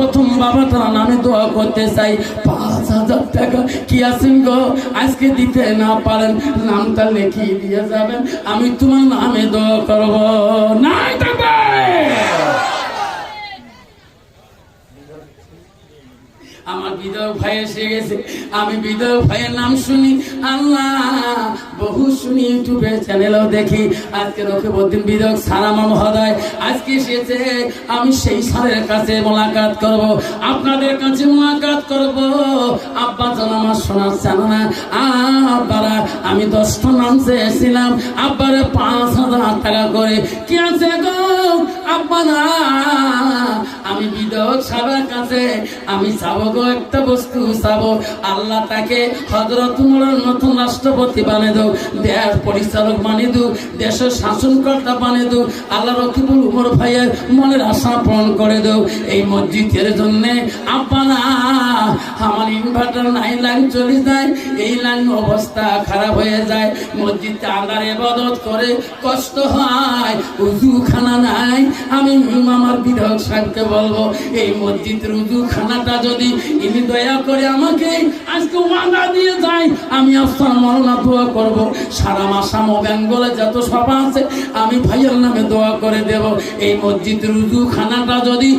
সর্বপ্রথম বাবা তারা নামে দোয়া করতে চাই। পাঁচ হাজার টাকা কি আছেন গো? আজকে দিতে না পারেন, নামটা লিখিয়ে দিয়ে যাবেন। আমি তোমার নামে দোয়া করব। নাই আমার বিধক ভাই এসে গেছে। আমি বিধক ভাইয়ের নাম শুনি। আল্লাহ, বহু শুনি ইউটিউবে চ্যানেলও দেখি। আজকে রকিবউদ্দিন বিধক সারামা মহোদয় আজকে এসেছে। আমি সেই সারের কাছে মোলাকাত করব। আপনাদের কাছে মোলাকাত করব। আব্বা জান আমার শোনার চান না আব্বারা, আমি দশটা নাম চেয়েছিলাম আব্বারে পাঁচ হাজার টাকা করে। কি আছে গো? আব্বা একটা বস্তু চাবো আল্লাহ তাকে হজরত নতুন রাষ্ট্রপতি বানিয়ে দো দেশ পরিচালক বানিয়ে দু দেশের শাসনকর্তা বানিয়ে দু আল্লাহ রকিবুল উমর মনের আশা পূরণ করে দো এই মসজিদের জন্য আব্বানা আমার ইনভার্টার নাই লাইন চলে যায়, এই লাইন অবস্থা খারাপ হয়ে যায়। মসজিদে আল্লাহর ইবাদত করে কষ্ট হয় উজু খানা নাই। আমি আমার বিধায়ক সাহেবকে বলব এই মসজিদ রুজু খানাটা যদি ইনি দয়া করে আমাকে আজকে ওয়াদা দিয়ে যায়, আমি আফসার মরনা দোয়া করব। সারা মাসাম বেঙ্গলে যত সভা আছে, আমি ভাইয়ের নামে দোয়া করে দেব। এই মসজিদ রুজু খানাটা যদি